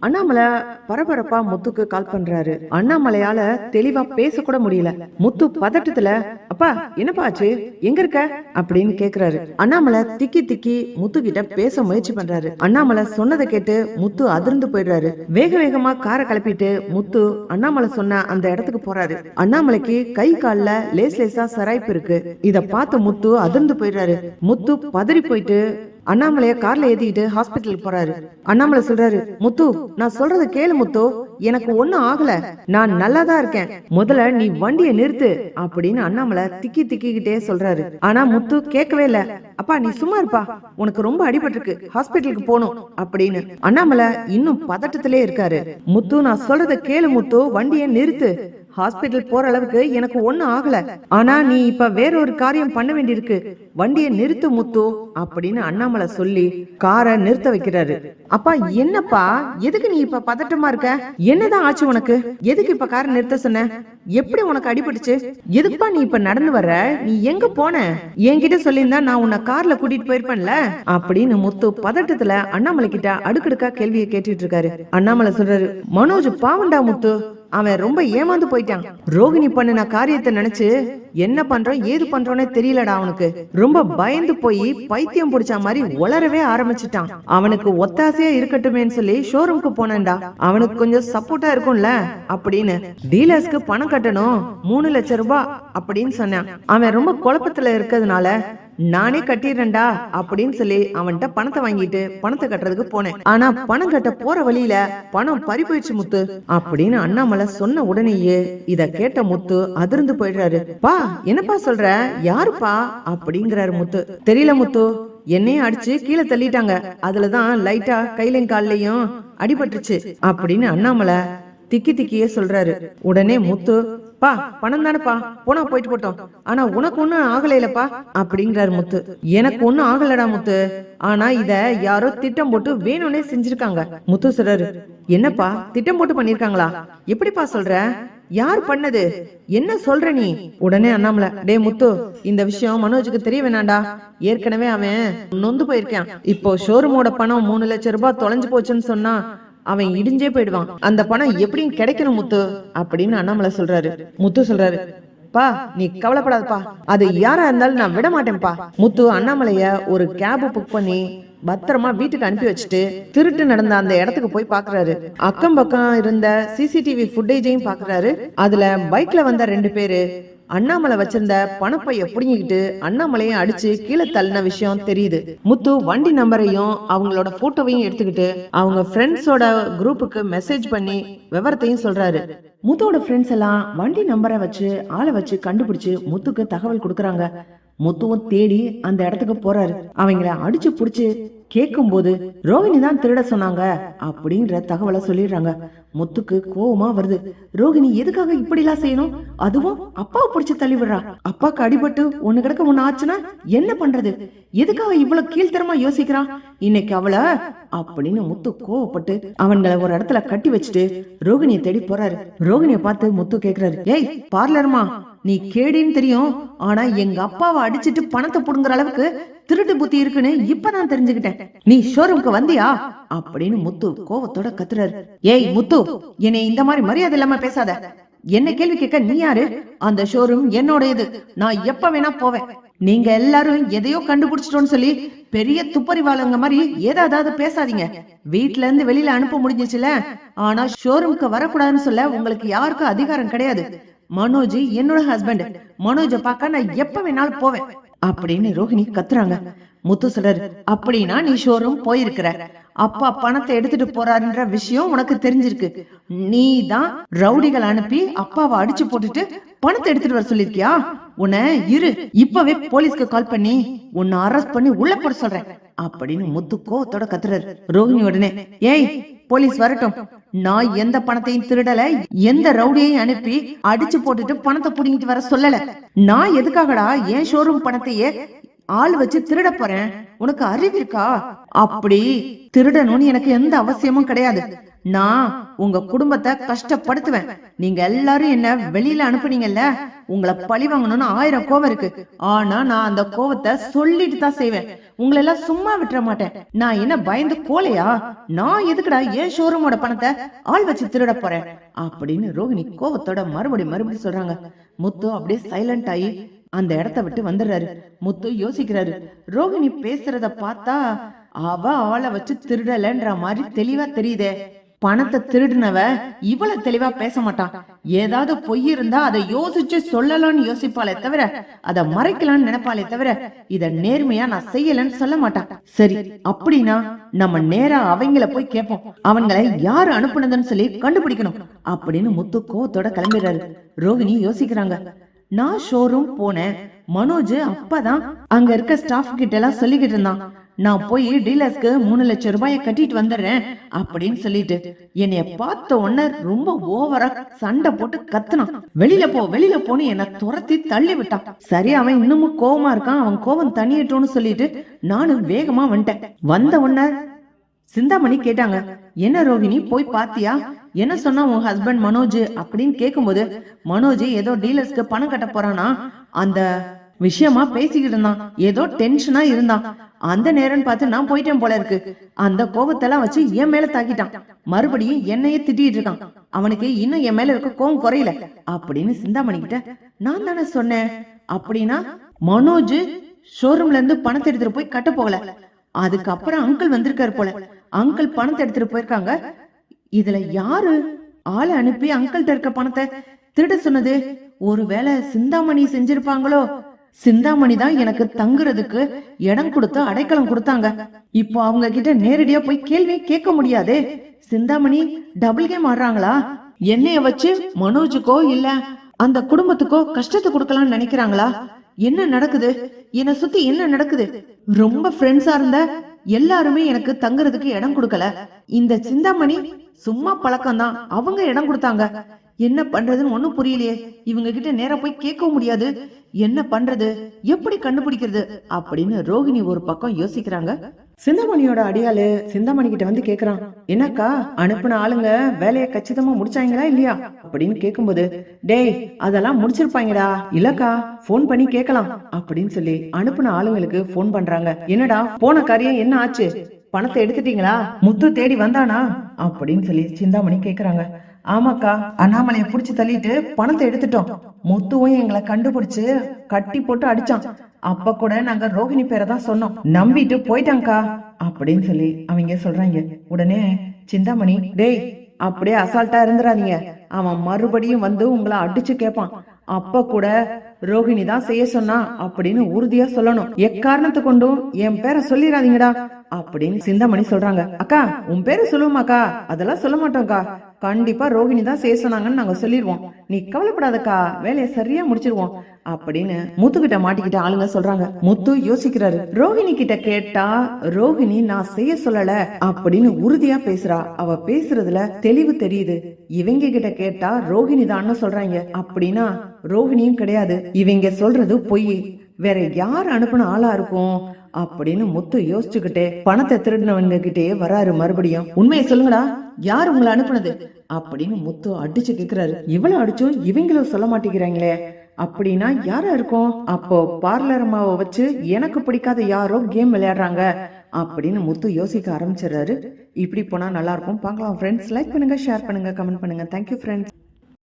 அண்ணாமலை பரபரப்பா முத்துக்கு கால் பண்றாரு. அண்ணாமலையால தெளிவா பேச கூட முடியல. முத்து பதட்டத்துல அப்பா என்னப்பா ஆச்சு? எங்க இருக்க? அப்படின்னு கேக்குறாரு. அண்ணாமலை திக்கி திக்கி முத்து கிட்ட பேச முயற்சி பண்றாரு. அண்ணாமலை சொன்னதை கேட்டு முத்து அதிர்ந்து போயிடுறாரு. வேக வேகமா காரை கிளப்பிட்டு முத்து அண்ணாமலை சொன்ன அந்த இடத்துக்கு போறாரு. அண்ணாமலைக்கு கை கால்ல லேஸ் லேசா சராய்ப்பு இருக்கு. இத பார்த்த முத்து அதிர்ந்து போயிடுறாரு. முத்து பதறி போயிட்டு அண்ணாமலைய கார்ல ஏத்திக்கிட்டு ஹாஸ்பிட்டலுக்கு போறாரு. அண்ணாமலை சொல்றாரு முத்து நான் சொல்றது கேளு முத்து. எனக்கு ஒண்ணும் ஆகல. நான் நல்லா தான் இருக்கேன். முதல்ல நீ வண்டியை நிறுத்து அப்படின்னு அண்ணாமலை திக்கி திக்கிக்கிட்டே சொல்றாரு. ஆனா முத்து கேட்கவே இல்ல. அப்பா நீ சும்மா இருப்பா. உனக்கு ரொம்ப அடிபட்டிருக்கு. ஹாஸ்பிட்டலுக்கு போகணும் அப்படின்னு அண்ணாமலை இன்னும் பதட்டத்திலே இருக்காரு. முத்து நான் சொல்றத கேளு முத்து. வண்டியை நிறுத்து. ஹாஸ்பிட்டல் போற அளவுக்கு எனக்கு ஒண்ணும் ஆகல. ஆனா நீ இப்ப வேற ஒரு காரியம் பண்ண வேண்டியிருக்கு. வண்டியை நிறுத்து முத்து அப்படின்னு அண்ணாமலை சொல்லி காரை நிறுத்த வைக்கிறாரு. அப்பா என்னப்பா? எதுக்கு நீ இப்ப பதட்டமா இருக்க? என்னதான் ஆச்சு உனக்கு? எதுக்கு இப்ப காரை நிறுத்த சொன்ன? எப்படி உனக்கு அடிபட்டுச்சு? எதுக்குப்பா நீ இப்ப நடந்து வர நீ எங்க போன? என்கிட்ட சொல்லியிருந்தா நான் உன்னை கார்ல கூட்டிட்டு போயிருப்பேன்ல? அப்படின்னு முத்து பதட்டத்துல அண்ணாமலை கிட்ட அடுக்கடுக்கா கேள்வியை கேட்டுட்டு இருக்காரு. அண்ணாமலை சொல்றாரு மனோஜ் பாவண்டா முத்து. அவன் ரொம்ப ஏமாந்து போயிட்டான். ரோகிணி பண்ணின காரியத்தை நினைச்சு என்ன பண்றோம் ஏது பண்றோனே தெரியலடா அவனுக்கு. ரொம்ப பயந்து போய் பைத்தியம் பிடிச்ச மாதிரி உளரவே ஆரம்பிச்சிட்டான். அவனுக்கு ஒத்தாசையா இருக்கட்டுமேன்னு சொல்லி ஷோரூம்க்கு போனேன்டா. அவனுக்கு கொஞ்சம் சப்போர்ட்டா இருக்கும்ல அப்படின்னு டீலர்ஸ்க்கு பணம் கட்டணும் மூணு லட்சம் ரூபாய் அப்படின்னு சொன்னான். அவன் ரொம்ப குழப்பத்துல இருக்கிறதுனால நானே கட்டிடுறேன்டா அப்படின்னு சொல்லி அவன்கிட்ட பணத்தை வாங்கிட்டு பணத்தை கட்டுறதுக்கு போனேன். ஆனா பணம் கட்ட போற வழியில பணம் பறி போயிடுச்சு முத்து அப்படின்னு அண்ணாமலை சொன்ன உடனேயே இத கேட்ட முத்து அதிர்ந்து போயிடுறாரு. பா என்னப்பா சொல்ற? யாருப்பா? அப்படிங்கிறாரு முத்து. தெரியல முத்து. என்னையும் அடிச்சு கீழே தள்ளிட்டாங்க. அதுலதான் லைட்டா கையிலையும் கால்லையும் அடிபட்டுச்சு அப்படின்னு அண்ணாமலை திக்கி திக்கியே சொல்றாரு. உடனே முத்து பா பணம் தானேப்பா போனா போயிட்டு போட்டோம். ஆனா உனக்கு ஒண்ணும் இல்லப்பா அப்படிங்கிறாரு முத்து. எனக்கு ஒண்ணும் ஆகலடா முத்து. ஆனா இத யாரோ திட்டம் போட்டு வேணும்னே செஞ்சிருக்காங்க. முத்து சொல்றாரு என்னப்பா திட்டம் போட்டு பண்ணிருக்காங்களா? எப்படிப்பா சொல்ற? யார் பண்ணது? என்ன சொல்ற நீ? உடனே அண்ணாமலை டே முத்து இந்த விஷயம் மனோஜுக்கு தெரிய வேணாண்டா ஏற்கனவே அவன் நொந்து போயிருக்கான். இப்போ ஷோரூமோட பணம் மூணு லட்சம் ரூபாய் தொலைஞ்சு போச்சுன்னு சொன்னா அவன் இடிஞ்சே போயிடுவான். அந்த பணம் எப்படியும் கிடைக்கணும் முத்து அப்படின்னு அண்ணாமலை சொல்றாரு. முத்து சொல்றாரு பா நீ கவலைப்படாதப்பா. அது யாரா இருந்தாலும் நான் விட மாட்டேன்ப்பா. முத்து அண்ணாமலைய ஒரு கேப் புக் பண்ணி பத்திரமா வீட்டுக்கு அனுப்பி வச்சுட்டு திருட்டு நடந்த அந்த இடத்துக்கு போய் பாக்குறாரு. அக்கம் பக்கம் இருந்த சிசிடிவி ஃபுட்டேஜையும் பாக்குறாரு. அதுல பைக்ல வந்த ரெண்டு பேரு அண்ணாமலை வச்சிருந்த பணப்பைய புடுங்கிக்கிட்டு அண்ணாமலையும் அடிச்சு கீழே தள்ளின விஷயம் தெரியுது. முத்து வண்டி நம்பரையும் அவங்களோட போட்டோவையும் எடுத்துக்கிட்டு அவங்க ஃப்ரெண்ட்ஸோட குரூப்புக்கு மெசேஜ் பண்ணி விவரத்தையும் சொல்றாரு. முத்தோட ஃப்ரெண்ட்ஸ் எல்லாம் வண்டி நம்பரை வச்சு ஆளை வச்சு கண்டுபிடிச்சு முத்துக்கு தகவல் கொடுக்குறாங்க. முத்துவும் தேடி அந்த இடத்துக்கு போறாரு. அவங்கள அடிச்சு புடிச்சு கேட்கும் போது ரோகிணி தான் திருட சொன்னாங்க அப்படின்ற தகவலை சொல்லிடுறாங்க. முத்துக்கு கோவமா வருது. ரோகிணி எதுக்காக இப்படி எல்லாம் செய்யணும்? அதுவும் அப்பாவை பிடிச்சு தள்ளி விடுறா. அப்பாக்கு அடிபட்டு ஒண்ணு கிடக்க ஒண்ணு ஆச்சுன்னா என்ன பண்றது? எதுக்காக இவ்வளவு கீழ்த்தரமா யோசிக்கிறான் இன்னைக்கு அவள அப்படின்னு முத்து கோவப்பட்டு அவன்களை ஒரு இடத்துல கட்டி வச்சுட்டு ரோகிணியை தேடி போறாரு. ரோகிணியை பார்த்து முத்து கேக்குறாரு. ஏய் பார்லருமா நீ கேடின்னு தெரியும். ஆனா எங்க அப்பாவை அடிச்சிட்டு பணத்தை புடுங்குற அளவுக்கு திருட்டு புத்தி இருக்குன்னு இப்பதான் தெரிஞ்சுக்கிட்டேன். நீ ஷோரூம்க்கு வந்தியா? அப்படின்னு முத்து கோவத்தோட கத்துறாரு. ஏய் முத்து என்னை இந்த மாதிரி மரியாதை இல்லாம பேசாத. என்ன கேள்வி கேட்க நீ யாரு? அந்த ஷோரூம் என்னோட இது நான் எப்ப வேணா போவேன். நீங்க எல்லாரும் எதையோ கண்டுபிடிச்சிட்டோன்னு சொல்லி பெரிய துப்பறிவாளங்க மாதிரி ஏதாவது பேசாதீங்க. வீட்ல இருந்து வெளியில அனுப்ப முடிஞ்சிச்சுல. ஆனா ஷோரூம்க்கு வரக்கூடாதுன்னு சொல்ல உங்களுக்கு யாருக்கும் அதிகாரம் கிடையாது. மனோஜ் என்னோட ஹஸ்பண்ட் மனோஜ பார்க்க நான் எப்ப வேணாலும் போவேன். அப்படின்னு ரோஹிணி கத்துறாங்க. முத்து சிலர் அப்படின்னா நீ ஷோரூம் போயிருக்கிற. அப்பா பணத்தை எடுத்துட்டு போறாருன்ற விஷயம் உனக்கு தெரிஞ்சிருக்கு. நீ தான் ரவுடிகள் அனுப்பி அப்பாவை அடிச்சு போட்டுட்டு பணத்தை எடுத்துட்டு வர சொல்லிருக்கியா உன்னை இரு இப்பவே போலீஸ்க்கு கால் பண்ணி உன்னை அரெஸ்ட் பண்ணி உள்ள போட சொல்றேன். அப்படின்னு முத்து கோவத்தோட கத்துறாரு. ரோஹிணி உடனே ஏய் போலீஸ் வரட்டும். நான் எந்த பணத்தையும் திருடல எந்த ரவுடியையும் அனுப்பி அடிச்சு போட்டுட்டு பணத்தை புடிங்கிட்டு வர சொல்லல. நான் எதுக்காகடா என் ஷோரூம் பணத்தையே ஆள் வச்சு திருட போறேன்? உனக்கு அறிவு இருக்கா? அப்படி திருடணும்னு எனக்கு எந்த அவசியமும் கிடையாது. நான் உங்க குடும்பத்தை கஷ்டப்படுத்துவேன். நீங்க எல்லாரும் என்ன வெளியில அனுப்புனீங்கல்ல உங்களை பழி வாங்கணும்னு ஆயிரம் கோவம் இருக்கு. ஆனா நான் அந்த கோவத்தை சொல்லிட்டு தான் செய்வேன். உங்களை எல்லாம் சும்மா விட்டுற மாட்டேன். நான் என்ன பயந்து கோலையா? நான் எதுக்குடா ஏன் ஷோரூமோட பணத்தை ஆள் வச்சு திருட போறேன்? அப்படின்னு ரோகிணி கோவத்தோட மறுபடியும் மறுபடியும் சொல்றாங்க. முத்து அப்படியே சைலண்ட் ஆகி அந்த இடத்த விட்டு வந்துடுறாரு. முத்து யோசிக்கிறாரு. ரோஹிணி பேசுறத பார்த்தா அவ ஆளை வச்சு திருடலன்ற மாதிரி தெளிவா தெரியுதே. பணத்தை திருடினவ இவ்வளவு தெளிவா பேச மாட்டான். ஏதாவது பொய் இருந்தா அதை யோசிச்சு சொல்லலாம்னு யோசிப்பாளே தவிர அதை மறைக்கலாம்னு நினைப்பாளே தவிர இத நேர்மையா நான் செய்யலன்னு சொல்ல மாட்டான். சரி அப்படின்னா நம்ம நேரா அவங்கள போய் கேட்போம். அவங்களை யாரு அனுப்புனதுன்னு சொல்லி கண்டுபிடிக்கணும். அப்படின்னு முத்து கோவத்தோட கிளம்பிடுறாரு. ரோகிணி யோசிக்கிறாங்க. நான் ஷோரூம் போனேன். மனோஜ் அப்பதான் அங்க இருக்க ஸ்டாஃப் கிட்ட எல்லாம் சொல்லிக்கிட்டு இருந்தான். நான் போய் டீலர்ஸ்க்கு மூணு லட்சம் ரூபாயை கட்டிட்டு வந்துடுறேன் அப்படின்னு சொல்லிட்டு என்னைய பார்த்த உடனே ரொம்ப ஓவரா சண்டை போட்டு கத்துனான். வெளியில போ வெளியில போன்னு என்னை துரத்தி தள்ளி விட்டான். சரி அவன் இன்னமும் கோவமா இருக்கான். அவன் கோவம் தனியட்டும்னு சொல்லிட்டு நானும் வேகமா வந்துட்டேன். வந்த உடனே சிந்தாமணி கேட்டாங்க என்ன ரோகிணி போய் பாத்தியா? என்ன சொன்னா உன் ஹஸ்பண்ட் மனோஜ்? அப்படின்னு கேக்கும்போது மனோஜ் ஏதோ டீலர்ஸ்க்கு பணம் கட்ட போறானா? அந்த விஷயமா பேசிக்கிட்டு இருந்தான். ஏதோ டென்ஷனா இருந்தான். அந்த நேரம் பார்த்து நான் போயிட்டேன் போல இருக்கு. அந்த கோபத்தெல்லாம் வச்சு என் மேல தாக்கிட்டான். மறுபடியும் என்னையே திட்டிட்டு இருக்கான். அவனுக்கு இன்னும் என் மேல இருக்க கோவம் குறையல. அப்படின்னு சிந்தாமணி கிட்ட நான் தானே சொன்னேன். அப்படின்னா மனோஜ் ஷோரூம்ல இருந்து பணத்தை எடுத்துட்டு போய் கட்ட போகல. அதுக்கப்புறம் அங்கிள் வந்திருக்காரு போல. அங்கிள் பணத்தை எடுத்துட்டு போயிருக்காங்க. இதுல யாரு? ஆளை அனுப்பி அங்கிள்கிட்ட இருக்க பணத்தை திருட சொன்னது. ஒருவேளை சிந்தாமணி செஞ்சிருப்பாங்களோ? சிந்தாமணி தான் எனக்கு தங்குறதுக்கு இடம் கொடுத்து அடைக்கலம் கொடுத்தாங்க. இப்போ அவங்க கிட்ட நேரடியா போய் கேள்வி கேட்க முடியாதே. சிந்தாமணி டபுள் கேம் ஆடுறாங்களா? என்னைய வச்சு மனோஜுக்கோ இல்ல அந்த குடும்பத்துக்கோ கஷ்டத்தை கொடுக்கலாம்னு நினைக்கிறாங்களா? என்ன நடக்குது? என்னை சுத்தி என்ன நடக்குது? ரொம்ப ஃப்ரெண்ட்ஸா இருந்த எல்லாருமே எனக்கு தங்குறதுக்கு இடம் கொடுக்கல. இந்த சிந்தாமணி சும்மா பழக்கம்தான். அவங்க இடம் கொடுத்தாங்க. என்ன பண்றதுன்னு ஒண்ணும் புரியலையே. இவங்க கிட்ட நேரா போய் கேட்கவும் முடியாது. என்ன பண்றது? எப்படி கண்டுபிடிக்கிறது? அப்படின்னு ரோகிணி ஒரு பக்கம் யோசிக்கிறாங்க. சிந்தாமணியோட அடியாளு சிந்தாமணி கிட்ட வந்து கேக்குறான். என்னக்கா அனுப்புன ஆளுங்க வேலையை கச்சிதமா முடிச்சாங்களா இல்லையா? அப்படின்னு கேக்கும்போது டேய் அதெல்லாம் முடிச்சிருப்பாங்கடா. இல்லக்கா ஃபோன் பண்ணி கேட்கலாம். அப்படின்னு சொல்லி அனுப்புன ஆளுங்களுக்கு போன் பண்றாங்க. என்னடா போன காரியம் என்ன ஆச்சு? பணத்தை எடுத்துட்டீங்களா? முத்து தேடி வந்தானா? அப்படின்னு சொல்லி சிந்தாமணி கேக்குறாங்க. ஆமாக்கா அண்ணாமலைய புடிச்சு தள்ளிட்டு பணத்தை எடுத்துட்டோம். முத்துவும் எங்களை கண்டுபிடிச்சு கட்டி போட்டு அடிச்சான். அப்ப கூட நாங்க ரோகிணி பேரை தான் சொன்னோம். நம்பிட்டு போயிட்டாங்கக்கா அப்படின்னு சொல்லி அவங்க சொல்றாங்க. உடனே சிந்தாமணி டேய் அப்படியே அசால்ட்டா இருந்துடாதீங்க அவன் மறுபடியும் வந்து உங்களை அடிச்சு கேட்பான் அப்ப கூட ரோகிணி தான் செய்ய சொன்னா அப்படின்னு உறுதியா சொல்லணும். எக்காரணத்தை கொண்டும் என் பேரை சொல்லிடாதீங்கடா அப்படின்னு சிந்தாமணி சொல்றாங்க. அக்கா உன் பேரு சொல்லுவோமாக்கா அதெல்லாம் சொல்ல மாட்டோம்க்கா. கண்டிப்பா ரோகிணி தான் செய்ய சொன்னாங்கன்னு நாங்க சொல்லிடுவோம் நீ கவலைப்படாதக்கா வேலையை சரியா முடிச்சிருவோம் அப்படின்னு முத்து கிட்ட மாட்டிக்கிட்ட ஆளுங்க சொல்றாங்க. முத்து யோசிக்கிறாரு. ரோஹிணி கிட்ட கேட்டா ரோகிணி நான் செய்ய சொல்லல அப்படின்னு உறுதியா பேசுறா. அவ பேசுறதுல தெளிவு தெரியுது. இவங்க கிட்ட கேட்டா ரோகிணி தான் சொல்றாங்க. அப்படின்னா ரோஹிணியும் கிடையாது. இவங்க சொல்றது பொய். வேற யார் அனுப்புன ஆளா இருக்கும்? அப்படின்னு முத்து யோசிச்சுக்கிட்டே பணத்தை திருடினவங்க கிட்டே வராரு மறுபடியும். உண்மையை சொல்லுங்கடா யார் உங்களை அனுப்புனது? அப்படின்னு முத்து அடிச்சு கேக்குறாரு. இவ்வளவு அடிச்சும் இவங்களும் சொல்ல மாட்டேங்கிறாங்களே அப்படின்னா யாரா இருக்கும்? அப்போ பார்லர் அம்மாவை வச்சு எனக்கு பிடிக்காத யாரோ கேம் விளையாடுறாங்க அப்படின்னு முத்து யோசிக்க ஆரம்பிச்சிடுறாரு. இப்படி போனா நல்லா இருக்கும். பார்க்கலாம் ஃப்ரெண்ட்ஸ் லைக் பண்ணுங்க ஷேர் பண்ணுங்க கமெண்ட் பண்ணுங்க. Thank you friends